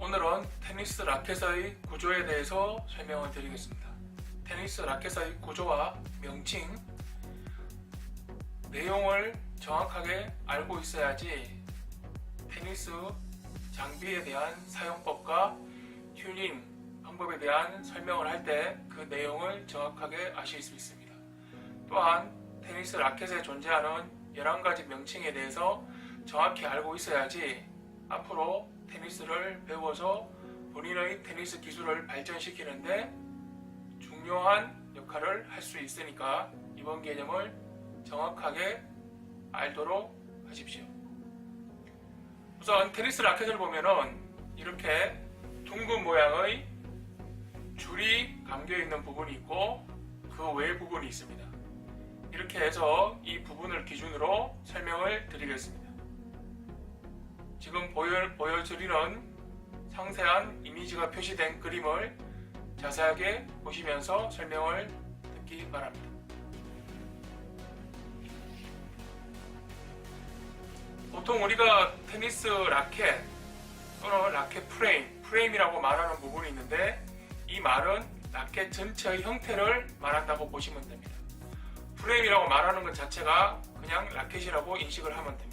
오늘은 테니스 라켓의 구조에 대해서 설명을 드리겠습니다. 테니스 라켓의 구조와 명칭, 내용을 정확하게 알고 있어야지 테니스 장비에 대한 사용법과 튜닝 방법에 대한 설명을 할 때 그 내용을 정확하게 아실 수 있습니다. 또한 테니스 라켓에 존재하는 11가지 명칭에 대해서 정확히 알고 있어야지 앞으로 테니스를 배워서 본인의 테니스 기술을 발전시키는데 중요한 역할을 할 수 있으니까 이번 개념을 정확하게 알도록 하십시오. 우선 테니스 라켓을 보면은 이렇게 둥근 모양의 줄이 감겨 있는 부분이 있고 그 외 부분이 있습니다. 이렇게 해서 이 부분을 기준으로 설명을 드리겠습니다. 지금 보여, 보여드리는 상세한 이미지가 표시된 그림을 자세하게 보시면서 설명을 듣기 바랍니다. 보통 우리가 테니스 라켓 또는 라켓 프레임, 프레임이라고 말하는 부분이 있는데 이 말은 라켓 전체의 형태를 말한다고 보시면 됩니다. 프레임이라고 말하는 것 자체가 그냥 라켓이라고 인식을 하면 됩니다.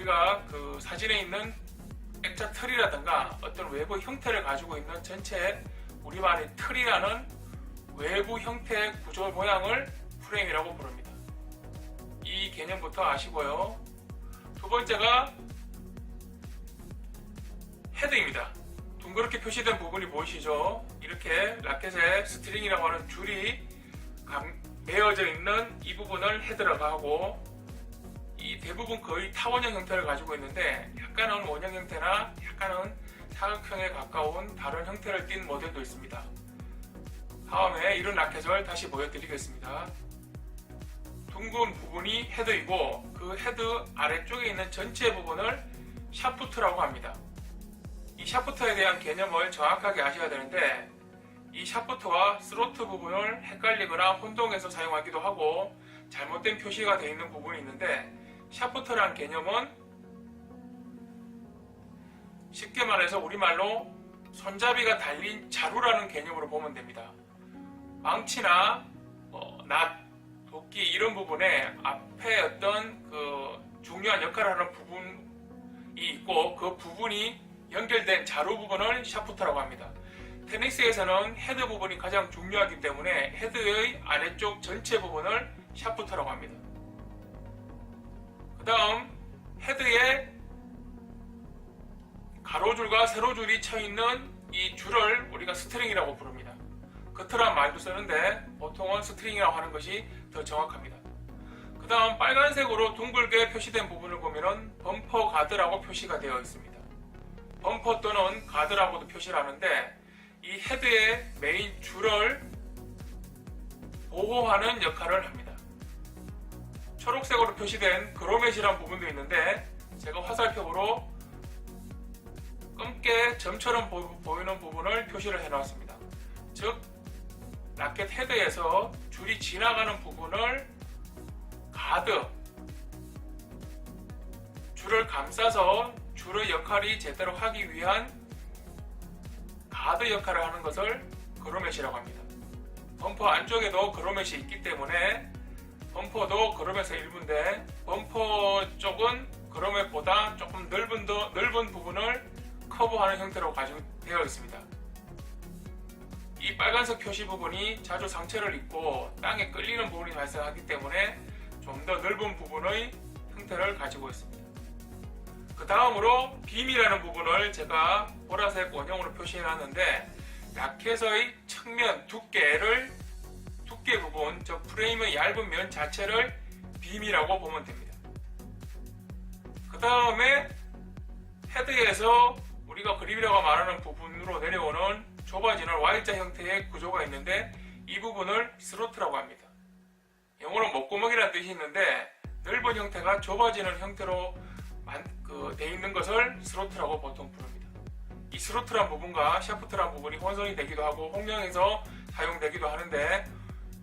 우리가 그 사진에 있는 액자 틀이라든가 어떤 외부 형태를 가지고 있는 전체 우리말의 틀이라는 외부 형태의 구조 모양을 프레임이라고 부릅니다. 이 개념부터 아시고요. 두 번째가 헤드입니다. 둥그렇게 표시된 부분이 보이시죠? 이렇게 라켓에 스트링이라고 하는 줄이 감- 매어져 있는 이 부분을 헤드라고 하고 이 대부분 거의 타원형 형태를 가지고 있는데 약간은 원형 형태나 약간은 사각형에 가까운 다른 형태를 띈 모델도 있습니다. 다음에 이런 라켓을 다시 보여드리겠습니다. 둥근 부분이 헤드이고 그 헤드 아래쪽에 있는 전체 부분을 샤프트라고 합니다. 이 샤프트에 대한 개념을 정확하게 아셔야 되는데 이 샤프트와 스로트 부분을 헷갈리거나 혼동해서 사용하기도 하고 잘못된 표시가 되어 있는 부분이 있는데 샤프트란 개념은 쉽게 말해서 우리말로 손잡이가 달린 자루라는 개념으로 보면 됩니다. 망치나 어, 낫, 도끼 이런 부분에 앞에 어떤 그 중요한 역할을 하는 부분이 있고 그 부분이 연결된 자루 부분을 샤프트라고 합니다. 테니스에서는 헤드 부분이 가장 중요하기 때문에 헤드의 아래쪽 전체 부분을 샤프트라고 합니다. 그 다음 헤드에 가로줄과 세로줄이 쳐 있는 이 줄을 우리가 스트링이라고 부릅니다. 그트란 말도 쓰는데 보통은 스트링이라고 하는 것이 더 정확합니다. 그 다음 빨간색으로 둥글게 표시된 부분을 보면은 범퍼 가드라고 표시가 되어 있습니다. 범퍼 또는 가드라고도 표시를 하는데 이 헤드의 메인 줄을 보호하는 역할을 합니다. 초록색으로 표시된 그로멧이라는 부분도 있는데 제가 화살표로 검게 점처럼 보, 보이는 부분을 표시를 해놨습니다. 즉 라켓 헤드에서 줄이 지나가는 부분을 가드 줄을 감싸서 줄의 역할이 제대로 하기 위한 가드 역할을 하는 것을 그로멧이라고 합니다. 범퍼 안쪽에도 그로멧이 있기 때문에 범퍼도 그로멧의 일부인데 범퍼 쪽은 그로멧보다 조금 넓은 더 넓은 부분을 커버하는 형태로 가지고 되어 있습니다. 이 빨간색 표시 부분이 자주 상처를 입고 땅에 끌리는 부분이 발생하기 때문에 좀 더 넓은 부분의 형태를 가지고 있습니다. 그 다음으로 빔이라는 부분을 제가 보라색 원형으로 표시해 놨는데 라켓의 측면 두께를 두께 부분, 즉 프레임의 얇은 면 자체를 빔이라고 보면 됩니다. 그 다음에 헤드에서 우리가 그립이라고 말하는 부분으로 내려오는 좁아지는 Y자 형태의 구조가 있는데 이 부분을 스로트라고 합니다. 영어로 목구멍이라는 뜻이 있는데 넓은 형태가 좁아지는 형태로 만, 그, 돼 있는 것을 스로트라고 보통 부릅니다. 이 스로트란 부분과 샤프트란 부분이 혼선이 되기도 하고 홍명에서 사용되기도 하는데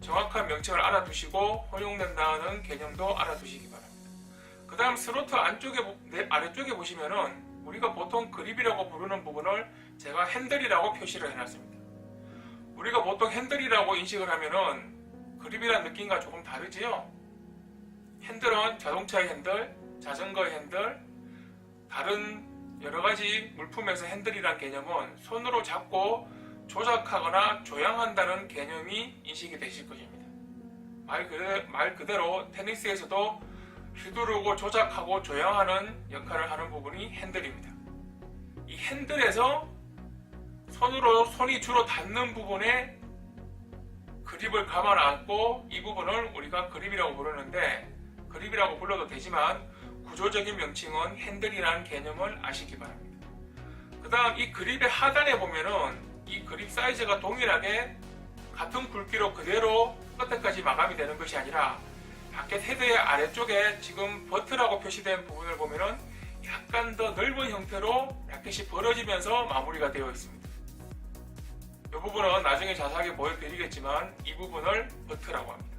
정확한 명칭을 알아두시고 혼용된다는 개념도 알아두시기 바랍니다. 그 다음 스로트 안쪽에 아래쪽에 보시면은 우리가 보통 그립이라고 부르는 부분을 제가 핸들이라고 표시를 해놨습니다. 우리가 보통 핸들이라고 인식을 하면은 그립이라는 느낌과 조금 다르지요? 핸들은 자동차의 핸들, 자전거의 핸들, 다른 여러 가지 물품에서 핸들이란 개념은 손으로 잡고 조작하거나 조향한다는 개념이 인식이 되실 것입니다. 말, 그대, 말 그대로 테니스에서도 휘두르고 조작하고 조향하는 역할을 하는 부분이 핸들입니다. 이 핸들에서 손으로 손이 주로 닿는 부분에 그립을 감아 안고 이 부분을 우리가 그립이라고 부르는데 그립이라고 불러도 되지만 구조적인 명칭은 핸들이라는 개념을 아시기 바랍니다. 그 다음 이 그립의 하단에 보면은 이 그립 사이즈가 동일하게 같은 굵기로 그대로 끝에까지 마감이 되는 것이 아니라 라켓 헤드의 아래쪽에 지금 버튼하고 표시된 부분을 보면은 약간 더 넓은 형태로 라켓이 벌어지면서 마무리가 되어 있습니다. 이 부분은 나중에 자세하게 보여드리겠지만 이 부분을 버트라고 합니다.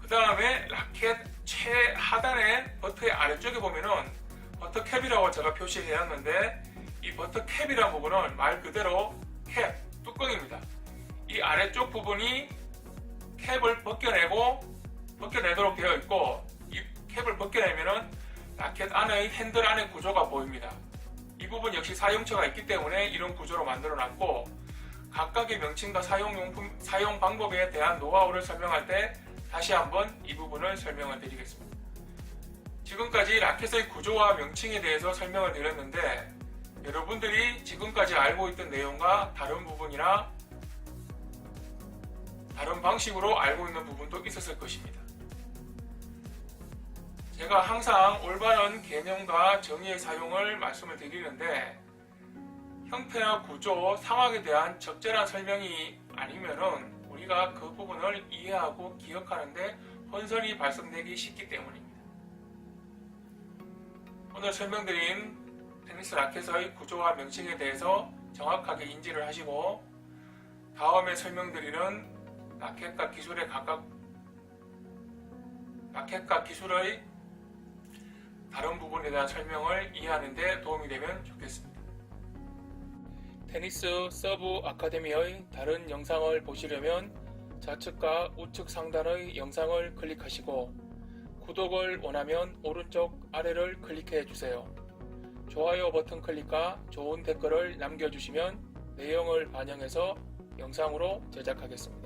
그 다음에 라켓 최하단에 버트의 아래쪽에 보면은 버터 캡이라고 제가 표시해놨는데 이 버터 캡이라는 부분은 말 그대로 캡, 뚜껑입니다. 이 아래쪽 부분이 캡을 벗겨내고 벗겨내도록 되어 있고 이 캡을 벗겨내면은 라켓 안의 핸들 안의 구조가 보입니다. 이 부분 역시 사용처가 있기 때문에 이런 구조로 만들어 놨고 각각의 명칭과 사용 용품, 사용 방법에 대한 노하우를 설명할 때 다시 한번 이 부분을 설명을 드리겠습니다. 지금까지 라켓의 구조와 명칭에 대해서 설명을 드렸는데 여러분들이 지금까지 알고 있던 내용과 다른 부분이나 다른 방식으로 알고 있는 부분도 있었을 것입니다. 제가 항상 올바른 개념과 정의의 사용을 말씀을 드리는데 형태나 구조, 상황에 대한 적절한 설명이 아니면은 우리가 그 부분을 이해하고 기억하는데 혼선이 발생되기 쉽기 때문입니다. 오늘 설명드린 테니스 라켓의 구조와 명칭에 대해서 정확하게 인지를 하시고 다음에 설명드리는 라켓과 기술의 각각 라켓과 기술의 다른 부분에 대한 설명을 이해하는 데 도움이 되면 좋겠습니다. 테니스 서브 아카데미의 다른 영상을 보시려면 좌측과 우측 상단의 영상을 클릭하시고 구독을 원하면 오른쪽 아래를 클릭해 주세요. 좋아요 버튼 클릭과 좋은 댓글을 남겨주시면 내용을 반영해서 영상으로 제작하겠습니다.